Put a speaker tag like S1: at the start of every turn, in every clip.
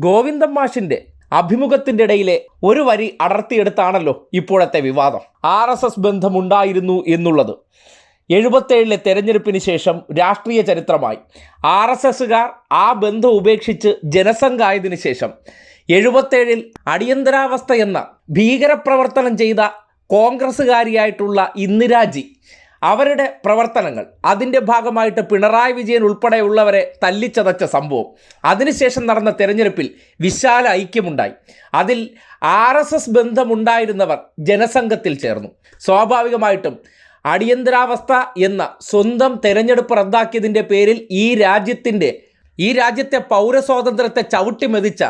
S1: ഗോവിന്ദൻ മാഷിന്റെ അഭിമുഖത്തിന്റെ ഇടയിലെ ഒരു വരി അടർത്തിയെടുത്താണല്ലോ ഇപ്പോഴത്തെ വിവാദം. ആർ എസ് എസ് ബന്ധമുണ്ടായിരുന്നു എന്നുള്ളത്. എഴുപത്തേഴിലെ തെരഞ്ഞെടുപ്പിന് ശേഷം രാഷ്ട്രീയ ചരിത്രമായി. ആർ എസ് എസുകാർ ആ ബന്ധം ഉപേക്ഷിച്ച് ജനസംഘായതിനു ശേഷം എഴുപത്തേഴിൽ അടിയന്തരാവസ്ഥ എന്ന ഭീകരപ്രവർത്തനം ചെയ്ത കോൺഗ്രസ്സുകാരിയായിട്ടുള്ള ഇന്ദിരാജി അവരുടെ പ്രവർത്തനങ്ങൾ അതിന്റെ ഭാഗമായിട്ട് പിണറായി വിജയൻ ഉൾപ്പെടെയുള്ളവരെ തല്ലിച്ചതച്ച സംഭവം. അതിനുശേഷം നടന്ന തെരഞ്ഞെടുപ്പിൽ വിശാല ഐക്യമുണ്ടായി. അതിൽ ആർ എസ് എസ് ബന്ധമുണ്ടായിരുന്നവർ ജനസംഘത്തിൽ ചേർന്നു. സ്വാഭാവികമായിട്ടും അടിയന്തരാവസ്ഥ എന്ന സ്വന്തം തെരഞ്ഞെടുപ്പ് റദ്ദാക്കിയതിന്റെ പേരിൽ ഈ രാജ്യത്തിന്റെ ഈ രാജ്യത്തെ പൗരസ്വാതന്ത്ര്യത്തെ ചവിട്ടിമെതിച്ച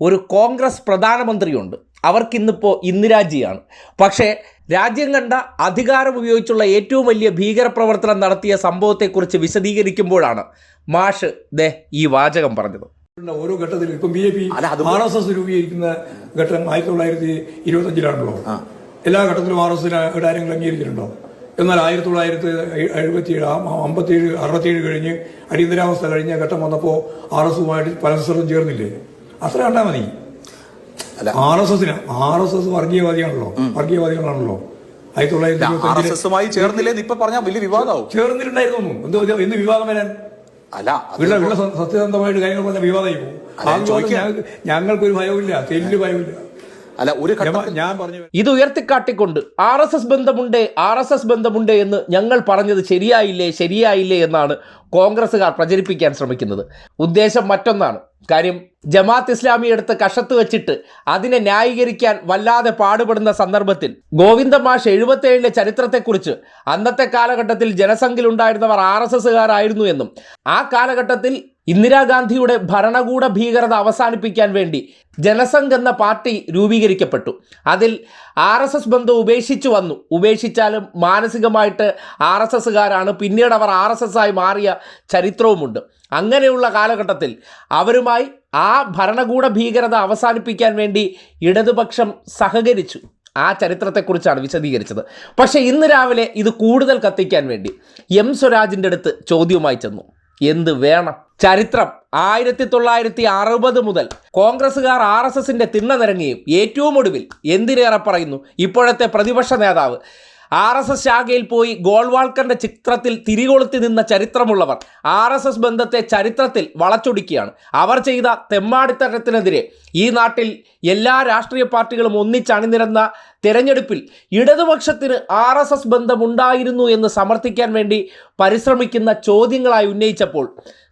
S1: ഒരു കോൺഗ്രസ് പ്രധാനമന്ത്രിയുണ്ട്. അവർക്കിന്നിപ്പോൾ ഇന്ദിരാജിയാണ് പക്ഷേ രാജ്യം കണ്ട അധികാരം ഉപയോഗിച്ചുള്ള ഏറ്റവും വലിയ ഭീകരപ്രവർത്തനം നടത്തിയ സംഭവത്തെക്കുറിച്ച് വിശദീകരിക്കുമ്പോഴാണ് മാഷ് ദേ ഈ വാചകം പറഞ്ഞത്.
S2: ഓരോ ഘട്ടത്തിലും ഇപ്പം B J P R S S രൂപീകരിക്കുന്ന ഘട്ടം ആയിരത്തി തൊള്ളായിരത്തി ഇരുപത്തി അഞ്ചിലാണല്ലോ എല്ലാ ഘട്ടത്തിലും ആർ എസ് എസിന് കാര്യങ്ങൾ അംഗീകരിച്ചിട്ടുണ്ടോ? എന്നാൽ ആയിരത്തി തൊള്ളായിരത്തി എഴുപത്തിയേഴ് അമ്പത്തിയേഴ് അറുപത്തിയേഴ് കഴിഞ്ഞ് അടിയന്തരാവസ്ഥ കഴിഞ്ഞ ഘട്ടം വന്നപ്പോൾ ആർ എസ് എസുമായിട്ട് പരസ്പരം ചേർന്നില്ലേ? അത്ര കണ്ടാൽ മതി. ആർ എസ് എസിന് ആർ എസ് എസ് വർഗീയവാദിയാണല്ലോ വർഗീയവാദികളാണല്ലോ. ആയിരത്തി തൊള്ളായിരത്തി
S3: ചേർന്നില്ലെന്ന് ഇപ്പൊ പറഞ്ഞാൽ വലിയ വിവാദമാവും
S2: ചേർന്നിട്ടുണ്ടായിരുന്നു എന്ത് എന്ത് വിവാദം വരാൻ.
S3: അല്ല
S2: സത്യസന്ധമായിട്ട് കാര്യങ്ങൾ പറഞ്ഞ വിവാദമായി പോകും. ഞങ്ങൾക്കൊരു ഭയവുമില്ല തെല്ല് ഭയവുമില്ല.
S3: അല്ല ഒരു
S2: ഞാൻ-
S3: ഘട്ടത്തിൽ
S2: ഞാൻ പറഞ്ഞു
S1: ഇത് ഉയർത്തിക്കാട്ടിക്കൊണ്ട് ആർ എസ് എസ് ബന്ധമുണ്ട് ആർ എസ് എസ് ബന്ധമുണ്ട് എന്ന് ഞങ്ങൾ പറഞ്ഞത് ശരിയായില്ലേ ശരിയായില്ലേ എന്നാണ് കോൺഗ്രസ്സുകാർ പ്രചരിപ്പിക്കാൻ ശ്രമിക്കുന്നത്. ഉദ്ദേശം മറ്റൊന്നാണ്. കാര്യം ജമാഅത്ത് ഇസ്ലാമി എടുത്ത് കഷത്ത് വെച്ചിട്ട് അതിനെ ന്യായീകരിക്കാൻ വല്ലാതെ പാടുപെടുന്ന സന്ദർഭത്തിൽ ഗോവിന്ദ മാഷ് എഴുപത്തേഴിലെ ചരിത്രത്തെക്കുറിച്ച് അന്നത്തെ കാലഘട്ടത്തിൽ ജനസംഖ്യയിലുണ്ടായിരുന്നവർ ആർ എസ് എസ്സുകാരായിരുന്നു എന്നും ആ കാലഘട്ടത്തിൽ ഇന്ദിരാഗാന്ധിയുടെ ഭരണകൂട ഭീകരത അവസാനിപ്പിക്കാൻ വേണ്ടി ജനസംഘ് എന്ന പാർട്ടി രൂപീകരിക്കപ്പെട്ടു. അതിൽ ആർ എസ് എസ് ബന്ധം ഉപേക്ഷിച്ചു വന്നു. ഉപേക്ഷിച്ചാലും മാനസികമായിട്ട് ആർ എസ് എസ്സുകാരാണ്. പിന്നീട് അവർ ആർ എസ് എസ് ആയി മാറിയ ചരിത്രവുമുണ്ട്. അങ്ങനെയുള്ള കാലഘട്ടത്തിൽ അവരുമായി ആ ഭരണകൂട ഭീകരത അവസാനിപ്പിക്കാൻ വേണ്ടി ഇടതുപക്ഷം സഹകരിച്ചു. ആ ചരിത്രത്തെക്കുറിച്ചാണ് വിശദീകരിച്ചത്. പക്ഷേ ഇന്ന് രാവിലെ ഇത് കൂടുതൽ കത്തിക്കാൻ വേണ്ടി എം സ്വരാജിന്റെ അടുത്ത് ചോദ്യവുമായി ചെന്നു. എന്ത് വേണം? ചരിത്രം. ആയിരത്തി തൊള്ളായിരത്തി അറുപത് മുതൽ കോൺഗ്രസ്സുകാർ ആർ എസ് എസിന്റെ തിണ്ണ നിരങ്ങുകയും ഏറ്റവും ഒടുവിൽ എന്തിനേറെ പറയുന്നു? ഇപ്പോഴത്തെ പ്രതിപക്ഷ നേതാവ് ആർ എസ് എസ് ശാഖയിൽ പോയി ഗോൾവാൾക്കറിന്റെ ചിത്രത്തിൽ തിരികൊളുത്തി നിന്ന ചരിത്രമുള്ളവർ ആർ എസ് എസ് ബന്ധത്തെ ചരിത്രത്തിൽ വളച്ചൊടിക്കുകയാണ്. അവർ ചെയ്ത തെമ്മാടിത്തരത്തിനെതിരെ ഈ നാട്ടിൽ എല്ലാ രാഷ്ട്രീയ പാർട്ടികളും ഒന്നിച്ചണിനിരന്ന തെരഞ്ഞെടുപ്പിൽ ഇടതുപക്ഷത്തിന് ആർ എസ് എസ് ബന്ധമുണ്ടായിരുന്നു എന്ന് സമർത്ഥിക്കാൻ വേണ്ടി പരിശ്രമിക്കുന്ന ചോദ്യങ്ങളായി ഉന്നയിച്ചപ്പോൾ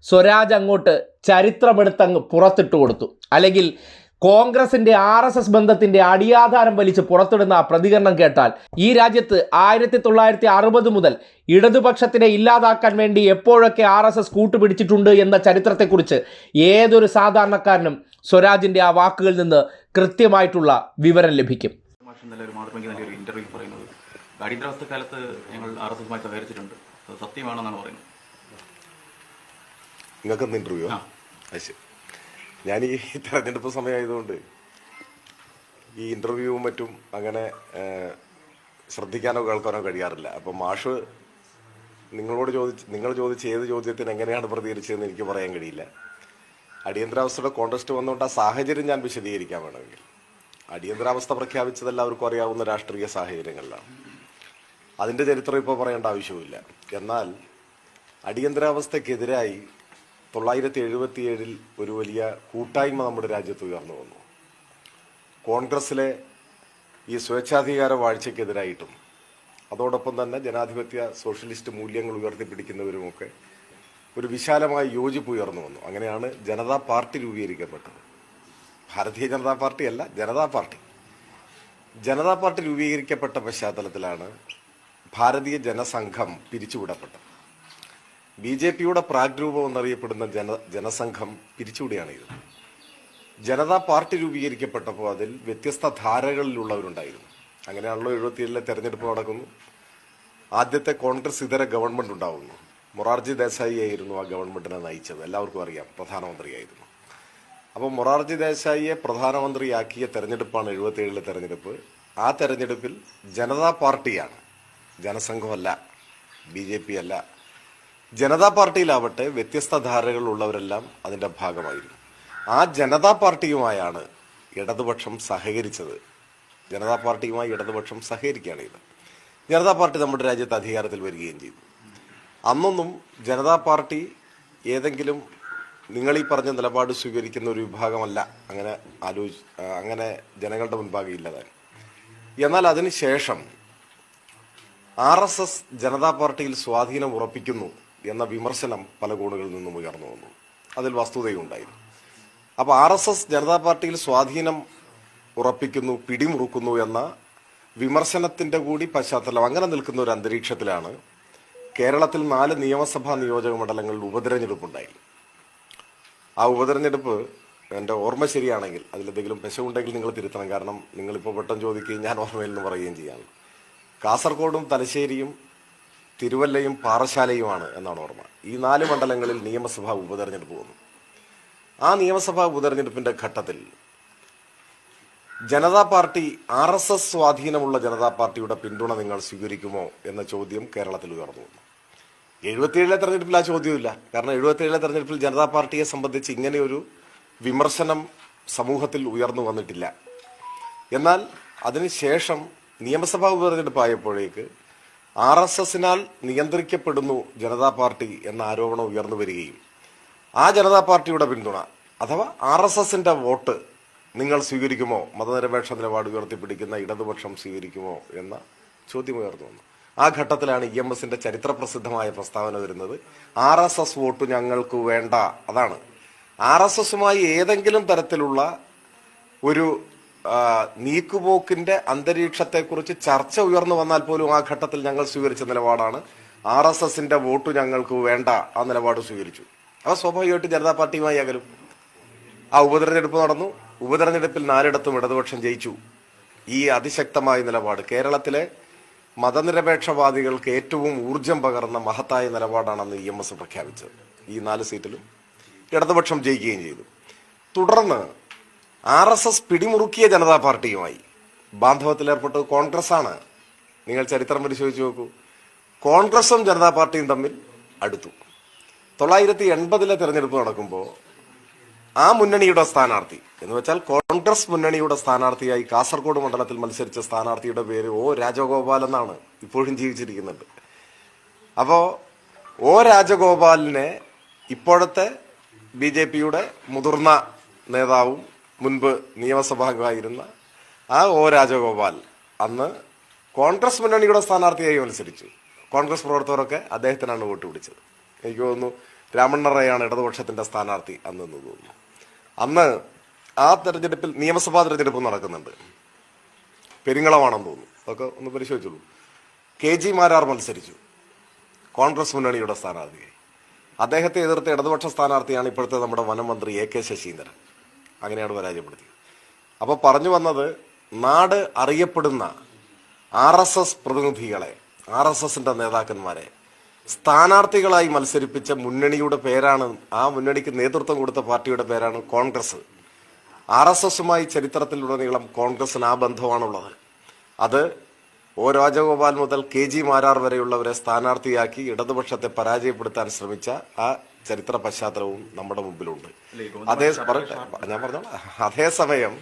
S1: സ്വരാജ് അങ്ങോട്ട് ചരിത്രമെടുത്തങ്ങ് പുറത്തിട്ട് കൊടുത്തു. അല്ലെങ്കിൽ കോൺഗ്രസിന്റെ ആർ എസ് എസ് ബന്ധത്തിന്റെ അടിയാധാരം വലിച്ച് പുറത്തിടുന്ന ആ പ്രതികരണം കേട്ടാൽ ഈ രാജ്യത്ത് ആയിരത്തി തൊള്ളായിരത്തി അറുപത് മുതൽ ഇടതുപക്ഷത്തിനെ ഇല്ലാതാക്കാൻ വേണ്ടി എപ്പോഴൊക്കെ ആർ എസ് എസ് കൂട്ടുപിടിച്ചിട്ടുണ്ട് എന്ന ചരിത്രത്തെക്കുറിച്ച് ഏതൊരു സാധാരണക്കാരനും സ്വരാജിന്റെ ആ വാക്കുകളിൽ നിന്ന് കൃത്യമായിട്ടുള്ള വിവരം ലഭിക്കും.
S4: ഇന്റർവ്യൂ പറയുന്നത് കാലത്ത് ഞങ്ങൾ ആർ എസ് എസുമായി സഹകരിച്ചിട്ടുണ്ട്. സത്യമാണെന്നാണ് പറയുന്നത്.
S5: നിങ്ങൾക്ക് ഇന്റർവ്യൂ
S4: ആ.
S5: ശരി. ഞാൻ ഈ തെരഞ്ഞെടുപ്പ് സമയമായതുകൊണ്ട് ഈ ഇന്റർവ്യൂവും മറ്റും അങ്ങനെ ശ്രദ്ധിക്കാനോ കേൾക്കാനോ കഴിയാറില്ല. അപ്പം മാഷ് നിങ്ങളോട് ചോദിച്ച് നിങ്ങൾ ചോദിച്ച ഏത് ചോദ്യത്തിന് എങ്ങനെയാണ് പ്രതികരിച്ചതെന്ന് എനിക്ക് പറയാൻ കഴിയില്ല. അടിയന്തരാവസ്ഥയുടെ കോൺടസ്റ്റ് വന്നുകൊണ്ട് ആ സാഹചര്യം ഞാൻ വിശദീകരിക്കാൻ വേണമെങ്കിൽ. അടിയന്തരാവസ്ഥ പ്രഖ്യാപിച്ചത് എല്ലാവർക്കും അറിയാവുന്ന രാഷ്ട്രീയ സാഹചര്യങ്ങളിലാണ്. അതിന്റെ ചരിത്രം ഇപ്പോൾ പറയേണ്ട ആവശ്യവുമില്ല. എന്നാൽ അടിയന്തരാവസ്ഥക്കെതിരായി തൊള്ളായിരത്തി എഴുപത്തിയേഴിൽ ഒരു വലിയ കൂട്ടായ്മ നമ്മുടെ രാജ്യത്ത് ഉയർന്നു വന്നു. കോൺഗ്രസിലെ ഈ സ്വേച്ഛാധികാര വാഴ്ചയ്ക്കെതിരായിട്ടും അതോടൊപ്പം തന്നെ ജനാധിപത്യ സോഷ്യലിസ്റ്റ് മൂല്യങ്ങൾ ഉയർത്തിപ്പിടിക്കുന്നവരുമൊക്കെ ഒരു വിശാലമായ യോജിപ്പ് ഉയർന്നു വന്നു. അങ്ങനെയാണ് ജനതാ പാർട്ടി രൂപീകരിക്കപ്പെട്ടത്. ഭാരതീയ ജനതാ പാർട്ടി അല്ല ജനതാ പാർട്ടി. ജനതാ പാർട്ടി രൂപീകരിക്കപ്പെട്ട പശ്ചാത്തലത്തിലാണ് ഭാരതീയ ജനസംഘം പിരിച്ചുവിടപ്പെട്ടത്. ബി ജെ പിയുടെ പ്രാഗ്രൂപം എന്നറിയപ്പെടുന്ന ജന ജനസംഘം പിരിച്ചുവിടുകയാണ് ഇത് ജനതാ പാർട്ടി രൂപീകരിക്കപ്പെട്ടപ്പോൾ അതിൽ വ്യത്യസ്ത ധാരകളിലുള്ളവരുണ്ടായിരുന്നു. അങ്ങനെയാണല്ലോ എഴുപത്തിയേഴിലെ തെരഞ്ഞെടുപ്പ് നടക്കുന്നു. ആദ്യത്തെ കോൺഗ്രസ് ഇതര ഗവൺമെന്റ് ഉണ്ടാവുന്നു. മൊറാർജി ദേശായി ആയിരുന്നു ആ ഗവൺമെന്റിനെ നയിച്ചത്. എല്ലാവർക്കും അറിയാം പ്രധാനമന്ത്രിയായിരുന്നു. അപ്പോൾ മൊറാർജി ദേശായിയെ പ്രധാനമന്ത്രിയാക്കിയ തെരഞ്ഞെടുപ്പാണ് എഴുപത്തിയേഴിലെ തെരഞ്ഞെടുപ്പ്. ആ തെരഞ്ഞെടുപ്പിൽ ജനതാ പാർട്ടിയാണ് ജനസംഘമല്ല ബി ജെ പി അല്ല ജനതാ പാർട്ടിയിലാവട്ടെ വ്യത്യസ്ത ധാരകളുള്ളവരെല്ലാം അതിന്റെ ഭാഗമായിരുന്നു. ആ ജനതാ പാർട്ടിയുമായാണ് ഇടതുപക്ഷം സഹകരിച്ചത്. ജനതാ പാർട്ടിയുമായി ഇടതുപക്ഷം സഹകരിക്കുകയാണ് ഇത് ജനതാ പാർട്ടി നമ്മുടെ രാജ്യത്ത് അധികാരത്തിൽ വരികയും ചെയ്തു. അന്നൊന്നും ജനതാ പാർട്ടി ഏതെങ്കിലും നിങ്ങൾ ഈ പറഞ്ഞ നിലപാട് സ്വീകരിക്കുന്ന ഒരു വിഭാഗമല്ല. അങ്ങനെ ആലോചി അങ്ങനെ ജനങ്ങളുടെ മുൻപാകെ ഇല്ലതാൻ എന്നാൽ അതിനുശേഷം ആർ എസ് എസ് ജനതാ പാർട്ടിയിൽ സ്വാധീനം ഉറപ്പിക്കുന്നു. എന്ന വിമർശനം പല കോണുകളിൽ നിന്നും ഉയർന്നു വന്നു. അതിൽ വസ്തുതയുണ്ടായിരുന്നു. അപ്പോൾ ആർ എസ് എസ് ജനതാ പാർട്ടിയിൽ സ്വാധീനം ഉറപ്പിക്കുന്നു പിടിമുറുക്കുന്നു എന്ന വിമർശനത്തിന്റെ കൂടി പശ്ചാത്തലം അങ്ങനെ നിൽക്കുന്ന ഒരു അന്തരീക്ഷത്തിലാണ് കേരളത്തിൽ നാല് നിയമസഭാ നിയോജക മണ്ഡലങ്ങളിൽ ഉപതെരഞ്ഞെടുപ്പുണ്ടായി. ആ ഉപതെരഞ്ഞെടുപ്പ് എന്റെ ഓർമ്മ ശരിയാണെങ്കിൽ അതിലെന്തെങ്കിലും പെശവുണ്ടെങ്കിൽ നിങ്ങൾ തിരുത്തണം. കാരണം നിങ്ങളിപ്പോൾ പെട്ടെന്ന് ചോദിക്കുകയും ഞാൻ ഓർമ്മയിൽ നിന്ന് പറയുകയും ചെയ്യാണ്. കാസർഗോഡും തലശ്ശേരിയും തിരുവല്ലയും പാറശാലയുമാണ് എന്നാണ് ഓർമ്മ. ഈ നാല് മണ്ഡലങ്ങളിൽ നിയമസഭാ ഉപതെരഞ്ഞെടുപ്പ് വന്നു. ആ നിയമസഭാ ഉപതെരഞ്ഞെടുപ്പിന്റെ ഘട്ടത്തിൽ Janata party R S S സ്വാധീനമുള്ള ജനതാ പാർട്ടിയുടെ പിന്തുണ നിങ്ങൾ സ്വീകരിക്കുമോ എന്ന ചോദ്യം കേരളത്തിൽ ഉയർന്നു വന്നു. എഴുപത്തിയേഴിലെ തെരഞ്ഞെടുപ്പിൽ ആ ചോദ്യമില്ല കാരണം എഴുപത്തിയേഴിലെ തെരഞ്ഞെടുപ്പിൽ ജനതാ പാർട്ടിയെ സംബന്ധിച്ച് ഇങ്ങനെയൊരു വിമർശനം സമൂഹത്തിൽ ഉയർന്നു വന്നിട്ടില്ല. എന്നാൽ അതിനുശേഷം നിയമസഭാ ഉപതെരഞ്ഞെടുപ്പായപ്പോഴേക്ക് ആർ എസ് എസിനാൽ നിയന്ത്രിക്കപ്പെടുന്നു ജനതാ പാർട്ടി എന്ന ആരോപണം ഉയർന്നു വരികയും ആ ജനതാ പാർട്ടിയുടെ പിന്തുണ അഥവാ ആർ എസ് എസിന്റെ വോട്ട് നിങ്ങൾ സ്വീകരിക്കുമോ? മതനിരപേക്ഷ നിലപാട് ഉയർത്തിപ്പിടിക്കുന്ന ഇടതുപക്ഷം സ്വീകരിക്കുമോ? എന്ന ചോദ്യം ഉയർന്നു വന്നു. ആ ഘട്ടത്തിലാണ് ഇ എം എസിന്റെ ചരിത്രപ്രസിദ്ധമായ പ്രസ്താവന വരുന്നത്. ആർ എസ് എസ് വോട്ട് ഞങ്ങൾക്ക് വേണ്ട. അതാണ്. ആർ എസ് എസുമായി ഏതെങ്കിലും തരത്തിലുള്ള ഒരു നീക്കുപോക്കിന്റെ അന്തരീക്ഷത്തെക്കുറിച്ച് ചർച്ച ഉയർന്നു വന്നാൽ പോലും ആ ഘട്ടത്തിൽ ഞങ്ങൾ സ്വീകരിച്ച നിലപാടാണ്. ആർ എസ് എസിന്റെ വോട്ട് ഞങ്ങൾക്ക് വേണ്ട ആ നിലപാട് സ്വീകരിച്ചു. അവ സ്വാഭാവികമായിട്ട് ജനതാ പാർട്ടിയുമായി അകലും. ആ ഉപതെരഞ്ഞെടുപ്പ് നടന്നു. ഉപതെരഞ്ഞെടുപ്പിൽ നാലിടത്തും ഇടതുപക്ഷം ജയിച്ചു. ഈ അതിശക്തമായ നിലപാട് കേരളത്തിലെ മതനിരപേക്ഷവാദികൾക്ക് ഏറ്റവും ഊർജം പകർന്ന മഹത്തായ നിലപാടാണ് അന്ന് ഇ എം എസ് പ്രഖ്യാപിച്ചത്. ഈ നാല് സീറ്റിലും ഇടതുപക്ഷം ജയിക്കുകയും ചെയ്തു. തുടർന്ന് ആർ എസ് എസ് പിടിമുറുക്കിയ ജനതാ പാർട്ടിയുമായി. ബാന്ധവത്തിലേർപ്പെട്ടത് കോൺഗ്രസ് ആണ് നിങ്ങൾ ചരിത്രം പരിശോധിച്ച് നോക്കൂ. കോൺഗ്രസും ജനതാ പാർട്ടിയും തമ്മിൽ അടുത്തു. തൊള്ളായിരത്തി എൺപതിലെ തെരഞ്ഞെടുപ്പ് നടക്കുമ്പോൾ ആ മുന്നണിയുടെ സ്ഥാനാർത്ഥി എന്ന് വെച്ചാൽ കോൺഗ്രസ് മുന്നണിയുടെ സ്ഥാനാർത്ഥിയായി കാസർഗോഡ് മണ്ഡലത്തിൽ മത്സരിച്ച സ്ഥാനാർത്ഥിയുടെ പേര് ഒ രാജഗോപാൽ എന്നാണ് ഇപ്പോഴും ജീവിച്ചിരിക്കുന്നുണ്ട് അപ്പോൾ ഒ രാജഗോപാലിനെ ഇപ്പോഴത്തെ ബി ജെ പിയുടെ മുതിർന്ന നേതാവും മുൻപ് നിയമസഭാംഗമായിരുന്ന ആ ഒ രാജഗോപാൽ അന്ന് കോൺഗ്രസ് മുന്നണിയുടെ സ്ഥാനാർത്ഥിയായി മത്സരിച്ചു. കോൺഗ്രസ് പ്രവർത്തകരൊക്കെ അദ്ദേഹത്തിനാണ് വോട്ട് പിടിച്ചത്. എനിക്ക് തോന്നുന്നു രാമണ്ണ റേയാണ് ഇടതുപക്ഷത്തിന്റെ സ്ഥാനാർത്ഥി അന്ന് എന്ന് തോന്നുന്നു. അന്ന് ആ തെരഞ്ഞെടുപ്പിൽ നിയമസഭാ തെരഞ്ഞെടുപ്പ് നടക്കുന്നുണ്ട്. പെരിങ്ങളമാണെന്ന് തോന്നുന്നു. അതൊക്കെ ഒന്ന് പരിശോധിച്ചോളൂ. കെ ജി മാരാർ മത്സരിച്ചു. കോൺഗ്രസ് മുന്നണിയുടെ സ്ഥാനാർത്ഥിയായി. അദ്ദേഹത്തെ എതിർത്ത ഇടതുപക്ഷ സ്ഥാനാർത്ഥിയാണ് ഇപ്പോഴത്തെ നമ്മുടെ വനമന്ത്രി എ കെ ശശീന്ദ്രൻ. അങ്ങനെയാണ് പരാജയപ്പെടുത്തിയത്. അപ്പോൾ പറഞ്ഞു വന്നത് നാട് അറിയപ്പെടുന്ന ആർ എസ് എസ് പ്രതിനിധികളെ ആർ എസ് എസിന്റെ നേതാക്കന്മാരെ സ്ഥാനാർത്ഥികളായി മത്സരിപ്പിച്ച മുന്നണിയുടെ പേരാണ് ആ മുന്നണിക്ക് നേതൃത്വം കൊടുത്ത പാർട്ടിയുടെ പേരാണ് കോൺഗ്രസ്. ആർ എസ് എസുമായി ചരിത്രത്തിലുടനീളം കോൺഗ്രസിന് ആ ബന്ധമാണുള്ളത്. അത് ഒ രാജഗോപാൽ മുതൽ കെ ജി മാരാർ വരെയുള്ളവരെ സ്ഥാനാർത്ഥിയാക്കി ഇടതുപക്ഷത്തെ പരാജയപ്പെടുത്താൻ ശ്രമിച്ച ആ ചരിത്ര പശ്ചാത്തലവും നമ്മുടെ മുമ്പിലുണ്ട്. അതേ ഞാൻ പറഞ്ഞോളാം അതേസമയം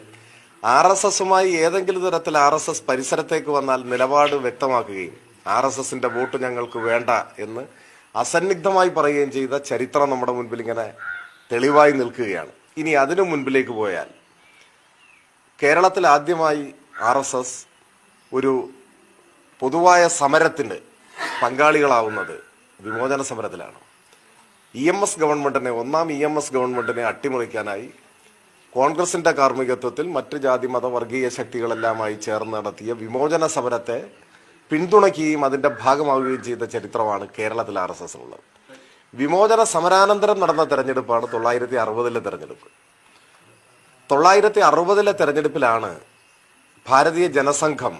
S5: ആർ എസ് എസുമായി ഏതെങ്കിലും തരത്തിൽ ആർ എസ് എസ് പരിസരത്തേക്ക് വന്നാൽ നിലപാട് വ്യക്തമാക്കുകയും ആർ എസ് എസിന്റെ വോട്ട് ഞങ്ങൾക്ക് വേണ്ട എന്ന് അസന്നിഗ്ധമായി പറയുകയും ചെയ്ത ചരിത്രം നമ്മുടെ മുൻപിൽ ഇങ്ങനെ തെളിവായി നിൽക്കുകയാണ്. ഇനി അതിനു മുൻപിലേക്ക് പോയാൽ കേരളത്തിൽ ആദ്യമായി ആർ എസ് എസ് ഒരു പൊതുവായ സമരത്തിന് പങ്കാളികളാവുന്നത് വിമോചന സമരത്തിലാണ്. ഇ എം എസ് ഗവൺമെന്റിനെ ഒന്നാം ഇ എം എസ് ഗവൺമെന്റിനെ അട്ടിമറിക്കാനായി കോൺഗ്രസിന്റെ കാർമ്മികത്വത്തിൽ മറ്റ് ജാതി മത വർഗീയ ശക്തികളെല്ലാമായി ചേർന്ന് നടത്തിയ വിമോചന സമരത്തെ പിന്തുണയ്ക്കുകയും അതിന്റെ ഭാഗമാവുകയും ചെയ്ത ചരിത്രമാണ് കേരളത്തിൽ ആർ എസ് വിമോചന സമരാനന്തരം നടന്ന തെരഞ്ഞെടുപ്പാണ് തൊള്ളായിരത്തി അറുപതിലെ തെരഞ്ഞെടുപ്പ്. തൊള്ളായിരത്തി അറുപതിലെ തെരഞ്ഞെടുപ്പിലാണ് ഭാരതീയ ജനസംഘം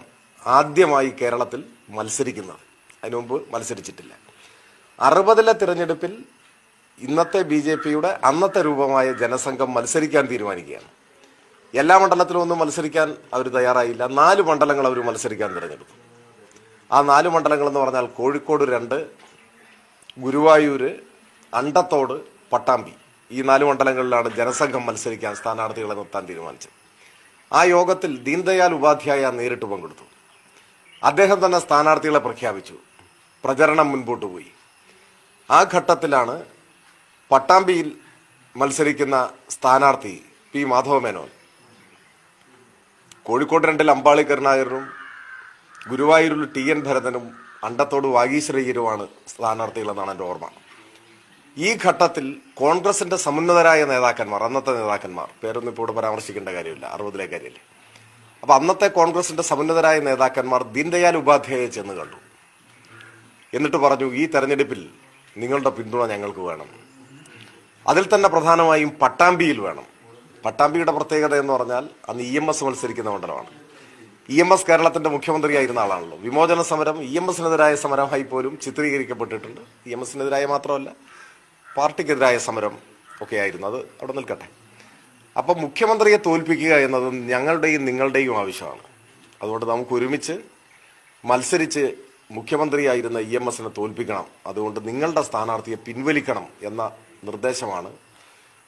S5: ആദ്യമായി കേരളത്തിൽ മത്സരിക്കുന്നത്. അതിനു മുമ്പ് മത്സരിച്ചിട്ടില്ല. അറുപതിലെ തിരഞ്ഞെടുപ്പിൽ ഇന്നത്തെ ബി ജെ പിയുടെ അന്നത്തെ രൂപമായ ജനസംഘം മത്സരിക്കാൻ തീരുമാനിക്കുകയാണ്. എല്ലാ മണ്ഡലത്തിലും ഒന്നും മത്സരിക്കാൻ അവർ തയ്യാറായില്ല. നാല് മണ്ഡലങ്ങൾ അവർ മത്സരിക്കാൻ തിരഞ്ഞെടുത്തു. ആ നാല് മണ്ഡലങ്ങൾ എന്ന് പറഞ്ഞാൽ കോഴിക്കോട് രണ്ട് ഗുരുവായൂര് അണ്ടത്തോട് പട്ടാമ്പി. ഈ നാല് മണ്ഡലങ്ങളിലാണ് ജനസംഘം മത്സരിക്കാൻ സ്ഥാനാർത്ഥികളെ നിർത്താൻ തീരുമാനിച്ചത്. ആ യോഗത്തിൽ ദീൻദയാൽ ഉപാധ്യായ നേരിട്ട് പങ്കെടുത്തു. അദ്ദേഹം തന്നെ സ്ഥാനാർത്ഥികളെ പ്രഖ്യാപിച്ചു. പ്രചരണം മുൻപോട്ട് പോയി. ആ ഘട്ടത്തിലാണ് പട്ടാമ്പിയിൽ മത്സരിക്കുന്ന സ്ഥാനാർത്ഥി പി മാധവ മേനോൻ. കോഴിക്കോട് രണ്ടിൽ അമ്പാളി കരുണാകരനും ഗുരുവായൂരിൽ ടി എൻ ഭരതനും അണ്ടത്തോട് വാഗീശ്വരയ്യരുമാണ് സ്ഥാനാർത്ഥികളെന്നാണ് എന്റെ ഓർമ്മ. ഈ ഘട്ടത്തിൽ കോൺഗ്രസിന്റെ സമുന്നതരായ നേതാക്കന്മാർ അന്നത്തെ നേതാക്കന്മാർ പേരൊന്നും ഇപ്പോൾ ഇവിടെ പരാമർശിക്കേണ്ട കാര്യമില്ല അറുപതിലെ കാര്യമില്ല? അപ്പൊ അന്നത്തെ കോൺഗ്രസിന്റെ സമുന്നതരായ നേതാക്കന്മാർ ദീൻദയാൽ ഉപാധ്യായെ ചെന്ന് കണ്ടു. എന്നിട്ട് പറഞ്ഞു ഈ തെരഞ്ഞെടുപ്പിൽ നിങ്ങളുടെ പിന്തുണ ഞങ്ങൾക്ക് വേണം. അതിൽ തന്നെ പ്രധാനമായും പട്ടാമ്പിയിൽ വേണം. പട്ടാമ്പിയുടെ പ്രത്യേകത എന്ന് പറഞ്ഞാൽ അന്ന് ഇ എം എസ് മത്സരിക്കുന്ന മണ്ഡലമാണ്. ഇ എം എസ് കേരളത്തിന്റെ മുഖ്യമന്ത്രിയായിരുന്ന ആളാണല്ലോ. വിമോചന സമരം ഇ എം എസിനെതിരായ സമരമായി പോലും ചിത്രീകരിക്കപ്പെട്ടിട്ടുണ്ട്. ഇ എം എസിനെതിരായ മാത്രമല്ല പാർട്ടിക്കെതിരായ സമരം ഒക്കെ ആയിരുന്നു. അത് അവിടെ നിൽക്കട്ടെ. അപ്പൊ മുഖ്യമന്ത്രിയെ തോൽപ്പിക്കുക എന്നത് ഞങ്ങളുടെയും നിങ്ങളുടെയും ആവശ്യമാണ്. അതുകൊണ്ട് നമുക്ക് ഒരുമിച്ച് മത്സരിച്ച് മുഖ്യമന്ത്രിയായിരുന്ന ഇ എം എസിനെ തോൽപ്പിക്കണം. അതുകൊണ്ട് നിങ്ങളുടെ സ്ഥാനാർത്ഥിയെ പിൻവലിക്കണം എന്ന നിർദ്ദേശമാണ്.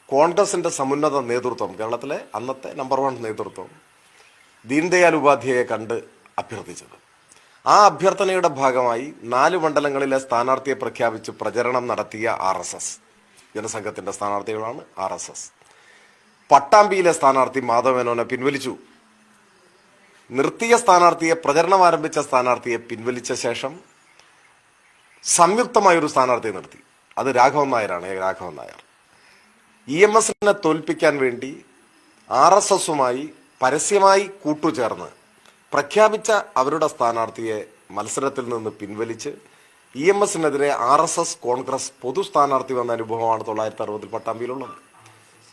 S5: കോൺഗ്രസിന്റെ സമുന്നത നേതൃത്വം കേരളത്തിലെ അന്നത്തെ നമ്പർ വൺ നേതൃത്വം ദീൻദയാൽ ഉപാധ്യായെ കണ്ട് അഭ്യർത്ഥിച്ചത്. ആ അഭ്യർത്ഥനയുടെ ഭാഗമായി നാല് മണ്ഡലങ്ങളിലെ സ്ഥാനാർത്ഥിയെ പ്രഖ്യാപിച്ച് പ്രചരണം നടത്തിയ ആർ എസ് എസ്. ജനസംഘത്തിന്റെ സ്ഥാനാർത്ഥികളാണ് ആർ എസ് എസ്. പട്ടാമ്പിയിലെ സ്ഥാനാർത്ഥി മാധവനോനെ പിൻവലിച്ചു. നിർത്തിയ സ്ഥാനാർത്ഥിയെ പ്രചരണം ആരംഭിച്ച സ്ഥാനാർത്ഥിയെ പിൻവലിച്ച ശേഷം സംയുക്തമായൊരു സ്ഥാനാർത്ഥിയെ നിർത്തി. അത് രാഘവൻ നായരാണ്. രാഘവൻ നായർ. ഇ എം എസിനെ തോൽപ്പിക്കാൻ വേണ്ടി ആർ എസ് എസുമായി പരസ്യമായി കൂട്ടുചേർന്ന് പ്രഖ്യാപിച്ച അവരുടെ സ്ഥാനാർത്ഥിയെ മത്സരത്തിൽ നിന്ന് പിൻവലിച്ച് ഇ എം എസിനെതിരെ ആർ എസ് എസ് കോൺഗ്രസ് പൊതു സ്ഥാനാർത്ഥി വന്ന അനുഭവമാണ് തൊള്ളായിരത്തി അറുപതിൽ പട്ടാമ്പിയിലുള്ളത്.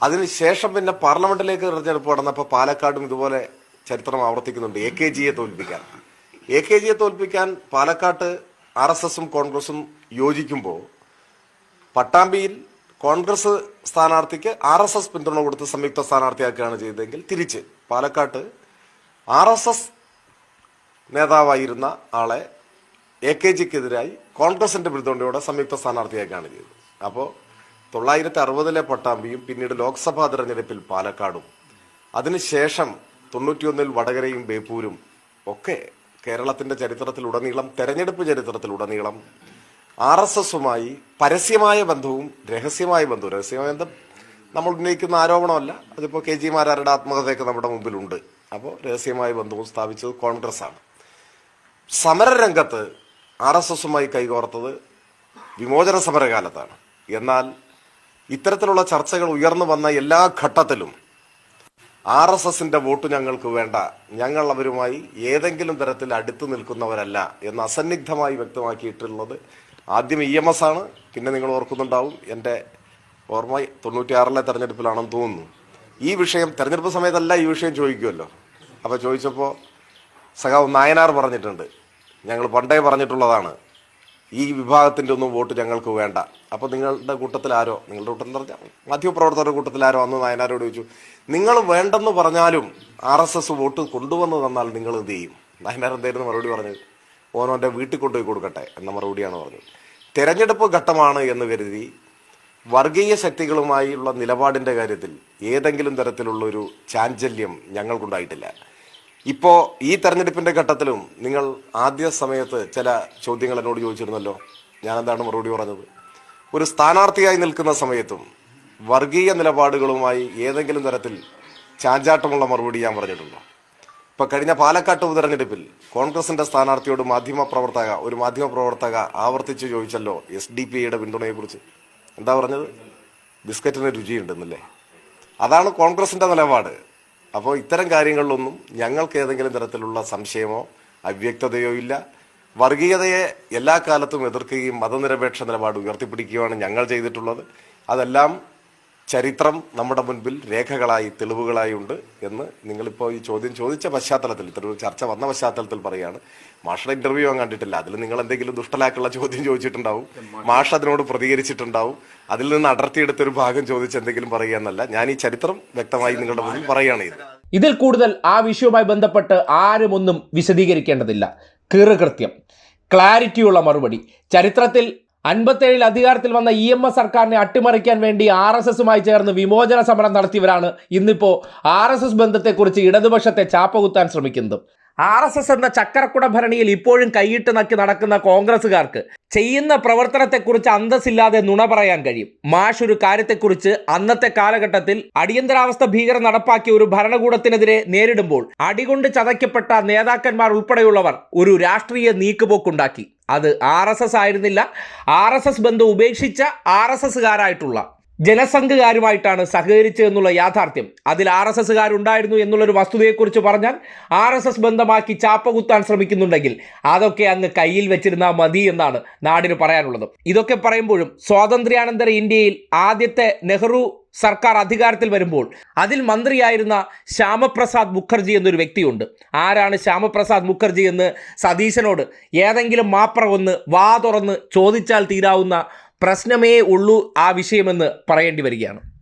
S5: അതിനുശേഷം പിന്നെ പാർലമെന്റിലേക്ക് തെരഞ്ഞെടുപ്പ് നടന്നപ്പോൾ പാലക്കാടും ഇതുപോലെ ചരിത്രം ആവർത്തിക്കുന്നുണ്ട്. എ കെ ജിയെ തോൽപ്പിക്കാൻ. എ കെ ജിയെ തോൽപ്പിക്കാൻ പാലക്കാട്ട് ആർ എസ് എസും കോൺഗ്രസും യോജിക്കുമ്പോൾ പട്ടാമ്പിയിൽ കോൺഗ്രസ് സ്ഥാനാർത്ഥിക്ക് ആർ എസ് എസ് പിന്തുണ കൊടുത്ത് സംയുക്ത സ്ഥാനാർത്ഥിയാക്കുകയാണ് ചെയ്തതെങ്കിൽ തിരിച്ച് പാലക്കാട്ട് ആർ എസ് എസ് നേതാവായിരുന്ന ആളെ എ കെ ജിക്കെതിരായി കോൺഗ്രസിന്റെ പിന്തുണയോടെ സംയുക്ത സ്ഥാനാർത്ഥിയാക്കുകയാണ് ചെയ്തത്. അപ്പോൾ തൊള്ളായിരത്തി അറുപതിലെ പട്ടാമ്പിയും പിന്നീട് ലോക്സഭാ തെരഞ്ഞെടുപ്പിൽ പാലക്കാടും. അതിനുശേഷം തൊണ്ണൂറ്റിയൊന്നിൽ വടകരയും ബേപ്പൂരും ഒക്കെ കേരളത്തിന്റെ ചരിത്രത്തിലുടനീളം തെരഞ്ഞെടുപ്പ് ചരിത്രത്തിലുടനീളം ആർ എസ് എസുമായി പരസ്യമായ ബന്ധവും രഹസ്യമായ ബന്ധവും. രഹസ്യമായ ബന്ധം നമ്മൾ ഉന്നയിക്കുന്ന ആരോപണമല്ല. അതിപ്പോൾ കെ ജി മാരാരുടെ ആത്മകഥയൊക്കെ നമ്മുടെ മുമ്പിലുണ്ട്. അപ്പോൾ രഹസ്യമായ ബന്ധവും സ്ഥാപിച്ചത് കോൺഗ്രസ് ആണ് സമരരംഗത്ത് ആർ എസ് എസുമായി കൈകോർത്തത് വിമോചന സമരകാലത്താണ്. എന്നാൽ ഇത്തരത്തിലുള്ള ചർച്ചകൾ ഉയർന്നു വന്ന എല്ലാ ഘട്ടത്തിലും ആർ എസ് എസിന്റെ വോട്ട് ഞങ്ങൾക്ക് വേണ്ട. ഞങ്ങൾ അവരുമായി ഏതെങ്കിലും തരത്തിൽ അടുത്തു നിൽക്കുന്നവരല്ല എന്ന് അസന്നിഗ്ധമായി വ്യക്തമാക്കിയിട്ടുള്ളത് ആദ്യം ഇ എം എസ് ആണ്. പിന്നെ നിങ്ങൾ ഓർക്കുന്നുണ്ടാവും എന്റെ ഓർമ്മ തൊണ്ണൂറ്റിയാറിലെ തെരഞ്ഞെടുപ്പിലാണെന്ന് തോന്നുന്നു. ഈ വിഷയം തെരഞ്ഞെടുപ്പ് സമയത്തല്ല ഈ വിഷയം ചോദിക്കുമല്ലോ അപ്പോൾ ചോദിച്ചപ്പോൾ സഖാവ് നായനാർ പറഞ്ഞിട്ടുണ്ട്. ഞങ്ങൾ പണ്ടേ പറഞ്ഞിട്ടുള്ളതാണ്. ഈ വിഭാഗത്തിന്റെ ഒന്നും വോട്ട് ഞങ്ങൾക്ക് വേണ്ട. അപ്പോൾ നിങ്ങളുടെ കൂട്ടത്തിൽ ആരോ നിങ്ങളുടെ കൂട്ടത്തിൽ പറഞ്ഞാൽ മാധ്യമപ്രവർത്തകരുടെ കൂട്ടത്തിൽ ആരോ അന്ന് നായനാരോട് ചോദിച്ചു നിങ്ങൾ വേണ്ടെന്ന് പറഞ്ഞാലും ആർ എസ് എസ് വോട്ട് കൊണ്ടുവന്ന് തന്നാൽ നിങ്ങൾ എന്ത് ചെയ്യും? നായനാർ എന്തായിരുന്നു മറുപടി പറഞ്ഞത്? ഓനോന്റെ വീട്ടിൽ കൊണ്ടുപോയി കൊടുക്കട്ടെ എന്ന മറുപടിയാണ് പറഞ്ഞത്. തെരഞ്ഞെടുപ്പ് ഘട്ടമാണ് എന്ന് കരുതി വർഗീയ ശക്തികളുമായുള്ള നിലപാടിന്റെ കാര്യത്തിൽ ഏതെങ്കിലും തരത്തിലുള്ള ഒരു ചാഞ്ചല്യം ഞങ്ങൾക്കുണ്ടായിട്ടില്ല. ഇപ്പോൾ ഈ തെരഞ്ഞെടുപ്പിന്റെ ഘട്ടത്തിലും നിങ്ങൾ ആദ്യ സമയത്ത് ചില ചോദ്യങ്ങൾ എന്നോട് ചോദിച്ചിരുന്നല്ലോ. ഞാൻ എന്താണ് മറുപടി പറഞ്ഞത്? ഒരു സ്ഥാനാർത്ഥിയായി നിൽക്കുന്ന സമയത്തും വർഗീയ നിലപാടുകളുമായി ഏതെങ്കിലും തരത്തിൽ ചാഞ്ചാട്ടമുള്ള മറുപടി ഞാൻ പറഞ്ഞിട്ടുണ്ടോ? ഇപ്പൊ കഴിഞ്ഞ പാലക്കാട്ട് ഉപതെരഞ്ഞെടുപ്പിൽ കോൺഗ്രസിന്റെ സ്ഥാനാർത്ഥിയോട് മാധ്യമ പ്രവർത്തക ഒരു മാധ്യമ പ്രവർത്തക ആവർത്തിച്ച് ചോദിച്ചല്ലോ എസ് ഡി പി ഐയുടെ പിന്തുണയെ കുറിച്ച് എന്താ പറഞ്ഞത്? ബിസ്ക്കറ്റിന് രുചിയുണ്ടെന്നല്ലേ? അതാണ് കോൺഗ്രസിന്റെ നിലപാട്. അപ്പോൾ ഇത്തരം കാര്യങ്ങളിലൊന്നും ഞങ്ങൾക്ക് ഏതെങ്കിലും തരത്തിലുള്ള സംശയമോ അവ്യക്തതയോ ഇല്ല. വർഗീയതയെ എല്ലാ കാലത്തും എതിർക്കുകയും മതനിരപേക്ഷ നിലപാട് ഉയർത്തിപ്പിടിക്കുകയാണ് ഞങ്ങൾ ചെയ്തിട്ടുള്ളത്. അതെല്ലാം ചരിത്രം നമ്മുടെ മുൻപിൽ രേഖകളായി തെളിവുകളായി ഉണ്ട് എന്ന് നിങ്ങളിപ്പോൾ ഈ ചോദ്യം ചോദിച്ച പശ്ചാത്തലത്തിൽ ഇത്ര ചർച്ച വന്ന പശ്ചാത്തലത്തിൽ പറയുകയാണ് മാഷയുടെ ഇന്റർവ്യൂ ഞാൻ കണ്ടിട്ടില്ല. അതിൽ നിങ്ങൾ എന്തെങ്കിലും ദുഷ്ടലാക്കുള്ള ചോദ്യം ചോദിച്ചിട്ടുണ്ടാവും. മാഷ് അതിനോട് പ്രതികരിച്ചിട്ടുണ്ടാവും. അതിൽ നിന്ന് അടർത്തിയെടുത്തൊരു ഭാഗം ചോദിച്ച് എന്തെങ്കിലും പറയുകയെന്നല്ല ഞാൻ ഈ ചരിത്രം വ്യക്തമായി നിങ്ങളുടെ മുന്നിൽ പറയുകയാണ് ഇത്
S1: ഇതിൽ കൂടുതൽ ആ വിഷയവുമായി ബന്ധപ്പെട്ട് ആരും ഒന്നും വിശദീകരിക്കേണ്ടതില്ല. കീറുകൃത്യം. ക്ലാരിറ്റിയുള്ള മറുപടി. ചരിത്രത്തിൽ അൻപത്തേഴിൽ അധികാരത്തിൽ വന്ന ഇ എം എസ് സർക്കാരിനെ അട്ടിമറിക്കാൻ വേണ്ടി ആർ എസ് എസുമായി ചേർന്ന് വിമോചന സമരം നടത്തിയവരാണ് ഇന്നിപ്പോ ആർ എസ് എസ് ബന്ധത്തെക്കുറിച്ച് ഇടതുപക്ഷത്തെ ചാപ്പകുത്താൻ ശ്രമിക്കുന്നത്. ആർ എസ് എസ് എന്ന ചക്കരക്കുട ഭരണിയിൽ ഇപ്പോഴും കൈയിട്ട് നക്കി നടക്കുന്ന കോൺഗ്രസ്സുകാർക്ക് ചെയ്യുന്ന പ്രവർത്തനത്തെക്കുറിച്ച് അന്തസ്സില്ലാതെ നുണ പറയാൻ കഴിയും. മാഷ് ഒരു കാര്യത്തെക്കുറിച്ച് അന്നത്തെ കാലഘട്ടത്തിൽ അടിയന്തരാവസ്ഥ ഭീകരം നടപ്പാക്കിയ ഒരു ഭരണകൂടത്തിനെതിരെ നേരിടുമ്പോൾ അടികൊണ്ട് ചതയ്ക്കപ്പെട്ട നേതാക്കന്മാർ ഉൾപ്പെടെയുള്ളവർ ഒരു രാഷ്ട്രീയ നീക്കുപോക്കുണ്ടാക്കി. അത് ആർ എസ് എസ് ആയിരുന്നില്ല. ആർ എസ് എസ് ബന്ധം ഉപേക്ഷിച്ച ആർ എസ് എസ്സുകാരായിട്ടുള്ള ജനസംഘകാരുമായിട്ടാണ് സഹകരിച്ചത് എന്നുള്ള യാഥാർത്ഥ്യം. അതിൽ ആർ എസ് എസ്സുകാരുണ്ടായിരുന്നു എന്നുള്ളൊരു വസ്തുതയെക്കുറിച്ച് പറഞ്ഞാൽ ആർ എസ് എസ് ബന്ധമാക്കി ചാപ്പ കുത്താൻ ശ്രമിക്കുന്നുണ്ടെങ്കിൽ അതൊക്കെ അങ്ങ് കയ്യിൽ വെച്ചിരുന്നാൽ മതി എന്നാണ് നാടിന് പറയാനുള്ളത്. ഇതൊക്കെ പറയുമ്പോഴും സ്വാതന്ത്ര്യാനന്തര ഇന്ത്യയിൽ ആദ്യത്തെ നെഹ്റു സർക്കാർ അധികാരത്തിൽ വരുമ്പോൾ അതിൽ മന്ത്രിയായിരുന്ന ശ്യാമപ്രസാദ് മുഖർജി എന്നൊരു വ്യക്തിയുണ്ട്. ആരാണ് ശ്യാമപ്രസാദ് മുഖർജി എന്ന് സതീശനോട് ഏതെങ്കിലും മാപ്ര ഒന്ന് വാ തുറന്ന് ചോദിച്ചാൽ തീരാവുന്ന പ്രശ്നമേ ഉള്ളൂ ആ വിഷയമെന്ന് പറയേണ്ടി വരികയാണ്.